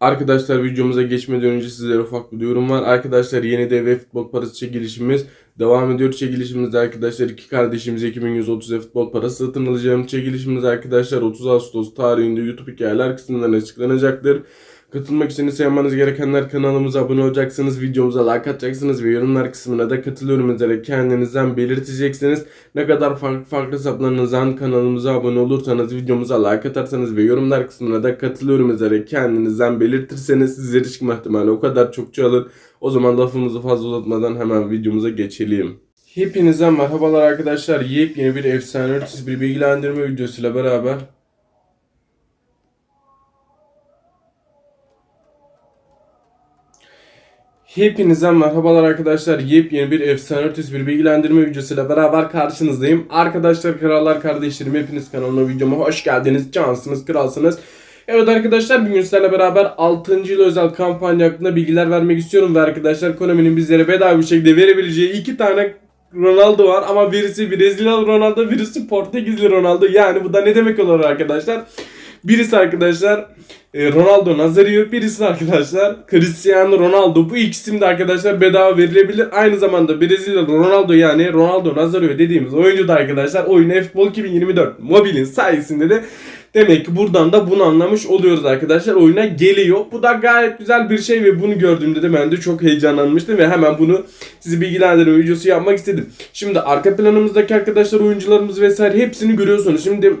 Arkadaşlar videomuza geçmeden önce sizlere ufak bir duyurum var. Arkadaşlar yeni ve futbol parası çekilişimiz devam ediyor. Çekilişimizde arkadaşlar iki kardeşimiz 2130 ev futbol parası satın alacağım. Çekilişimiz arkadaşlar 30 Ağustos tarihinde YouTube hikayeler kısmından açıklanacaktır. Katılmak için ise yapmanız gerekenler kanalımıza abone olacaksınız, videomuza like atacaksınız ve yorumlar kısmına da katılıyorum üzere kendinizden belirteceksiniz. Ne kadar farklı farklı hesaplarınızdan kanalımıza abone olursanız, videomuza like atarsanız ve yorumlar kısmına da katılıyorum üzere kendinizden belirtirseniz sizlere çıkma ihtimali o kadar çok çoğalır. O zaman lafımızı fazla uzatmadan hemen videomuza geçelim. Hepinize merhabalar arkadaşlar. Yepyeni bir efsane ötesi bir bilgilendirme videosuyla beraber Hepinize merhabalar arkadaşlar. Yepyeni bir efsane ötesi bir bilgilendirme videosuyla beraber karşınızdayım. Arkadaşlar, krallar, kardeşlerim hepiniz kanalıma videoma hoş geldiniz. Cansınız, kralsınız. Evet arkadaşlar bugün sizlerle beraber 6. yıl özel kampanya hakkında bilgiler vermek istiyorum. Ve arkadaşlar Konami'nin bizlere bedava bir şekilde verebileceği iki tane Ronaldo var. Ama birisi Brezilyalı Ronaldo, birisi Portekizli Ronaldo. Yani bu da ne demek olur arkadaşlar? Birisi arkadaşlar e, Ronaldo Nazario, birisi arkadaşlar Cristiano Ronaldo. Bu ikisinin de arkadaşlar bedava verilebilir. Aynı zamanda Brezilya Ronaldo yani Ronaldo Nazario dediğimiz oyuncu da arkadaşlar oyun F-Ball 2024 mobilin sayesinde de Demek ki buradan da bunu anlamış oluyoruz arkadaşlar. Oyuna geliyor. Bu da gayet güzel bir şey ve bunu gördüğümde de ben de çok heyecanlanmıştım ve hemen bunu sizi bilgilendirme videosu yapmak istedim. Şimdi arka planımızdaki arkadaşlar oyuncularımız vesaire hepsini görüyorsunuz. Şimdi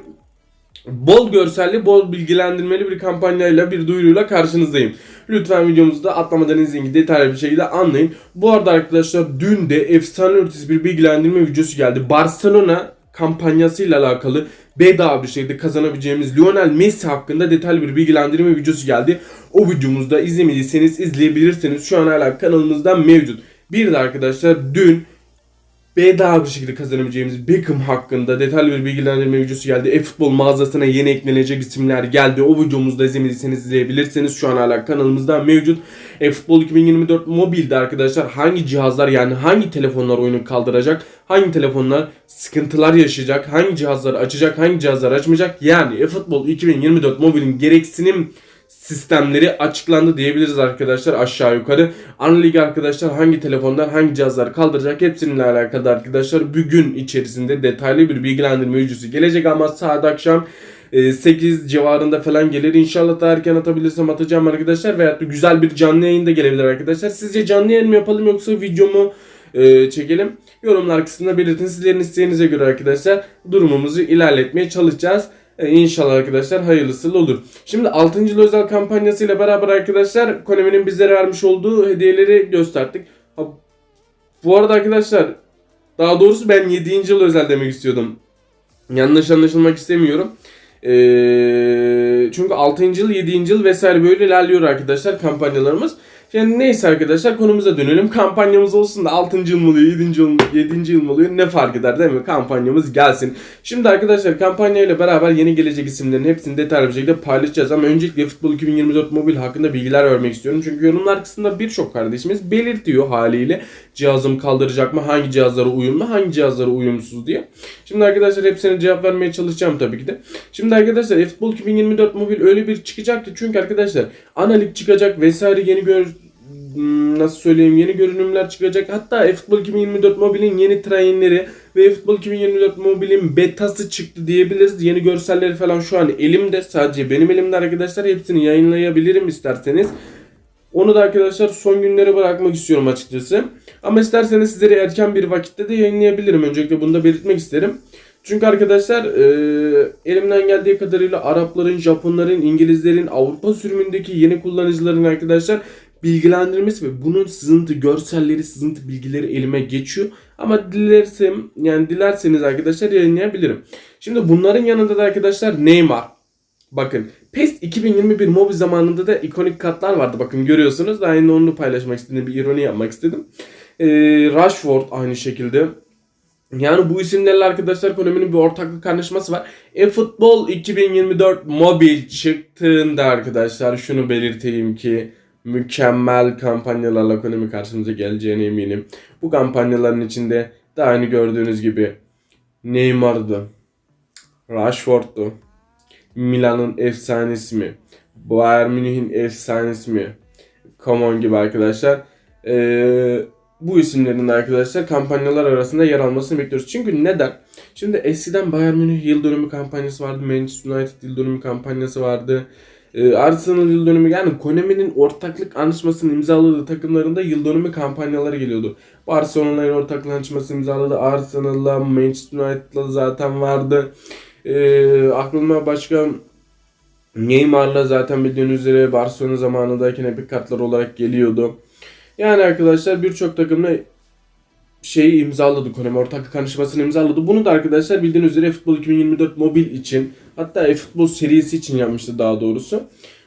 bol görselli, bol bilgilendirmeli bir kampanyayla, bir duyuruyla karşınızdayım. Lütfen videomuzu da atlamadan izleyin detaylı bir şekilde anlayın. Bu arada arkadaşlar dün de efsane ötesi bir bilgilendirme videosu geldi. Barcelona kampanyasıyla alakalı bedava bir şekilde kazanabileceğimiz Lionel Messi hakkında detaylı bir bilgilendirme videosu geldi. O videomuzda izlemediyseniz izleyebilirsiniz. Şu an hala kanalımızda mevcut. Bir de arkadaşlar dün bedava bir şekilde kazanabileceğimiz Beckham hakkında detaylı bir bilgilendirme videosu geldi. E-futbol mağazasına yeni eklenecek isimler geldi. O videomuzda izlemediyseniz izleyebilirsiniz. Şu an hala kanalımızda mevcut. E-futbol 2024 mobilde arkadaşlar hangi cihazlar yani hangi telefonlar oyunu kaldıracak? Hangi telefonlar sıkıntılar yaşayacak? Hangi cihazları açacak? Hangi cihazlar açmayacak? Yani e-futbol 2024 mobilin gereksinim sistemleri açıklandı diyebiliriz arkadaşlar aşağı yukarı. Ana lig arkadaşlar hangi telefonlar hangi cihazlar kaldıracak hepsininle alakalı arkadaşlar bugün içerisinde detaylı bir bilgilendirme videosu gelecek ama saat akşam 8 civarında falan gelir. İnşallah da erken atabilirsem atacağım arkadaşlar. Veyahut da güzel bir canlı yayın da gelebilir arkadaşlar. Sizce canlı yayın mı yapalım yoksa videomu e, çekelim? Yorumlar kısmında belirtin. Sizlerin isteğinize göre arkadaşlar durumumuzu ilerletmeye çalışacağız. E, İnşallah arkadaşlar hayırlısı olur. Şimdi 6. yıl özel kampanyasıyla beraber arkadaşlar Konami'nin bizlere vermiş olduğu hediyeleri gösterdik. Ha, bu arada arkadaşlar daha doğrusu ben 7. yıl özel demek istiyordum. Yanlış anlaşılmak istemiyorum. Ee, çünkü 6. yıl, 7. yıl vesaire böyle ilerliyor arkadaşlar kampanyalarımız. Yani neyse arkadaşlar konumuza dönelim. Kampanyamız olsun da 6. yıl mı oluyor, 7. yıl, 7. yıl mı oluyor ne fark eder değil mi? Kampanyamız gelsin. Şimdi arkadaşlar kampanyayla beraber yeni gelecek isimlerin hepsini detaylı bir şekilde paylaşacağız. Ama öncelikle Futbol 2024 mobil hakkında bilgiler vermek istiyorum. Çünkü yorumlar kısmında birçok kardeşimiz belirtiyor haliyle. Cihazım kaldıracak mı? Hangi cihazlara uyumlu? Hangi cihazlara uyumsuz diye. Şimdi arkadaşlar hepsine cevap vermeye çalışacağım tabii ki de. Şimdi arkadaşlar Futbol 2024 mobil öyle bir çıkacak ki çünkü arkadaşlar analik çıkacak vesaire yeni gör Hmm, nasıl söyleyeyim yeni görünümler çıkacak. Hatta eFootball 2024 mobilin yeni trainerleri ve eFootball 2024 mobilin betası çıktı diyebiliriz. Yeni görselleri falan şu an elimde. Sadece benim elimde arkadaşlar. Hepsini yayınlayabilirim isterseniz. Onu da arkadaşlar son günlere bırakmak istiyorum açıkçası. Ama isterseniz sizlere erken bir vakitte de yayınlayabilirim. Öncelikle bunu da belirtmek isterim. Çünkü arkadaşlar e, elimden geldiği kadarıyla Arapların, Japonların, İngilizlerin, Avrupa sürümündeki yeni kullanıcıların arkadaşlar bilgilendirmesi ve bunun sızıntı görselleri, sızıntı bilgileri elime geçiyor. Ama dilersem yani dilerseniz arkadaşlar yayınlayabilirim. Şimdi bunların yanında da arkadaşlar Neymar. Bakın PES 2021 mobil zamanında da ikonik kartlar vardı. Bakın görüyorsunuz. Daha yine onu paylaşmak istedim. Bir ironi yapmak istedim. Ee, Rashford aynı şekilde. Yani bu isimlerle arkadaşlar Konami'nin bir ortaklık anlaşması var. E-Futbol 2024 mobil çıktığında arkadaşlar şunu belirteyim ki mükemmel kampanyalarla ekonomi karşımıza geleceğine eminim. Bu kampanyaların içinde daha aynı gördüğünüz gibi Neymar'dı, Rashford'du, Milan'ın efsane ismi, Bayern Münih'in efsanesi mi? Common gibi arkadaşlar. Ee, bu isimlerin arkadaşlar kampanyalar arasında yer almasını bekliyoruz. Çünkü neden? Şimdi eskiden Bayern Münih yıl dönümü kampanyası vardı. Manchester United yıl dönümü kampanyası vardı. Ee, Arsenal yıl dönümü yani Konami'nin ortaklık anlaşmasını imzaladığı takımlarında yıl dönümü kampanyaları geliyordu. Barcelona ile ortaklık anlaşması imzaladı. Arsenal'la Manchester United'la zaten vardı. Ee, aklıma başka Neymar'la zaten bildiğiniz üzere Barcelona zamanındayken epik kartlar olarak geliyordu. Yani arkadaşlar birçok takımla şeyi imzaladı Konami ortaklık anlaşmasını imzaladı. Bunu da arkadaşlar bildiğiniz üzere Futbol 2024 mobil için hatta futbol serisi için yapmıştı daha doğrusu.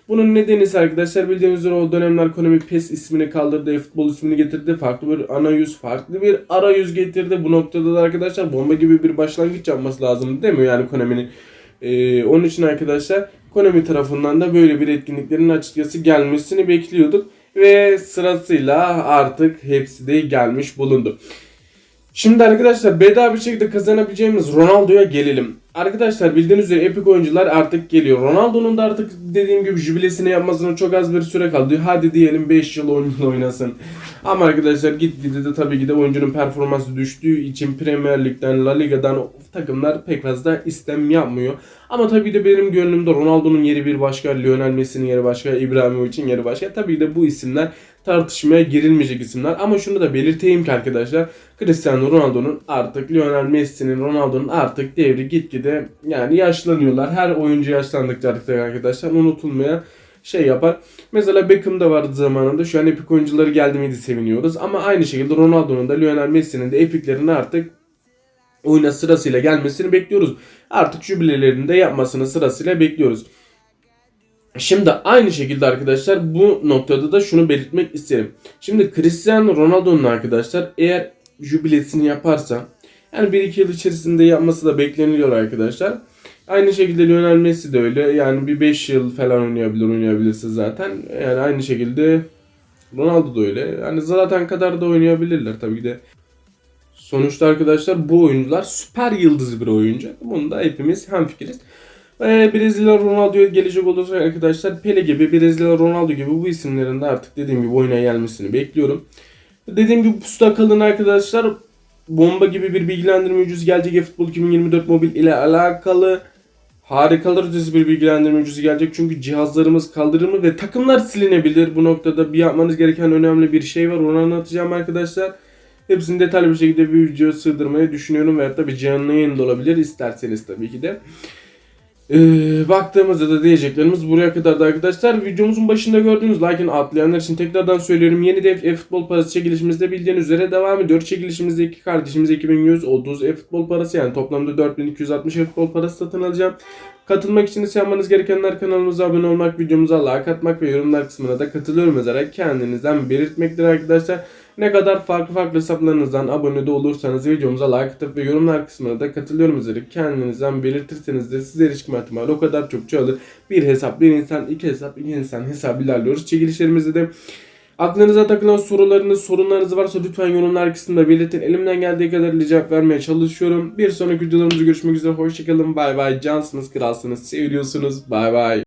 Bunun nedeni ise arkadaşlar bildiğiniz üzere o dönemler Konami PES ismini kaldırdı, futbol ismini getirdi, farklı bir ana yüz, farklı bir arayüz getirdi. Bu noktada da arkadaşlar bomba gibi bir başlangıç yapması lazım değil mi yani Konami'nin? Ee, onun için arkadaşlar Konami tarafından da böyle bir etkinliklerin açıkçası gelmesini bekliyorduk. Ve sırasıyla artık hepsi de gelmiş bulundu. Şimdi arkadaşlar bedava bir şekilde kazanabileceğimiz Ronaldo'ya gelelim. Arkadaşlar bildiğiniz üzere epik oyuncular artık geliyor. Ronaldo'nun da artık dediğim gibi jübilesini yapmasına çok az bir süre kaldı. Hadi diyelim 5 yıl 10 yıl oynasın. Ama arkadaşlar gitgide de tabii ki de oyuncunun performansı düştüğü için Premier Lig'den, La Liga'dan takımlar pek fazla istem yapmıyor. Ama tabii de benim gönlümde Ronaldo'nun yeri bir başka, Lionel Messi'nin yeri başka, İbrahimovic'in yeri başka. Tabii de bu isimler tartışmaya girilmeyecek isimler. Ama şunu da belirteyim ki arkadaşlar Cristiano Ronaldo'nun artık Lionel Messi'nin Ronaldo'nun artık devri gitgide yani yaşlanıyorlar. Her oyuncu yaşlandıkça artık arkadaşlar unutulmaya şey yapar. Mesela Beckham da vardı zamanında. Şu an epik oyuncuları geldi miydi seviniyoruz. Ama aynı şekilde Ronaldo'nun da Lionel Messi'nin de epiklerini artık oyuna sırasıyla gelmesini bekliyoruz. Artık jübilelerini de yapmasını sırasıyla bekliyoruz. Şimdi aynı şekilde arkadaşlar bu noktada da şunu belirtmek isterim. Şimdi Cristiano Ronaldo'nun arkadaşlar eğer jübilesini yaparsa yani 1-2 yıl içerisinde yapması da bekleniliyor arkadaşlar. Aynı şekilde Lionel Messi de öyle. Yani bir 5 yıl falan oynayabilir oynayabilirse zaten. Yani aynı şekilde Ronaldo da öyle. Yani Zlatan kadar da oynayabilirler tabii ki de. Sonuçta arkadaşlar bu oyuncular süper yıldız bir oyuncu. Bunda hepimiz hemfikiriz. Ee, Brezilya Ronaldo'ya gelecek olursa arkadaşlar Pele gibi, Brezilya Ronaldo gibi bu isimlerin de artık dediğim gibi oyuna gelmesini bekliyorum. Dediğim gibi pusuda kalın arkadaşlar. Bomba gibi bir bilgilendirme ucuzu gelecek eFootball 2024 mobil ile alakalı. Harikalar ötesi bir bilgilendirme ucuzu gelecek çünkü cihazlarımız kaldırımı ve takımlar silinebilir. Bu noktada bir yapmanız gereken önemli bir şey var. Onu anlatacağım arkadaşlar. Hepsini detaylı bir şekilde bir videoya sığdırmayı düşünüyorum ve tabii canlı yayın da olabilir isterseniz tabii ki de. Ee, baktığımızda da diyeceklerimiz buraya kadar da arkadaşlar. Videomuzun başında gördüğünüz like'ın atlayanlar için tekrardan söylüyorum. Yeni de e-futbol parası çekilişimizde bildiğiniz üzere devam ediyor. Çekilişimizde iki kardeşimiz 2130 e-futbol parası yani toplamda 4260 e-futbol parası satın alacağım. Katılmak için ise yapmanız gerekenler kanalımıza abone olmak, videomuza like atmak ve yorumlar kısmına da katılıyorum yazarak kendinizden belirtmektir arkadaşlar. Ne kadar farklı farklı hesaplarınızdan abone de olursanız videomuza like atıp ve yorumlar kısmına da katılıyorum yazarak kendinizden belirtirseniz de size erişim ihtimali o kadar çok çoğalır. Bir hesap, bir insan, iki hesap, iki insan hesap ilerliyoruz. Çekilişlerimizde de Aklınıza takılan sorularınız, sorunlarınız varsa lütfen yorumlar kısmında belirtin. Elimden geldiği kadar cevap vermeye çalışıyorum. Bir sonraki videolarımızda görüşmek üzere. Hoşçakalın. Bay bay. Cansınız, kralsınız. Seviyorsunuz. Bay bay.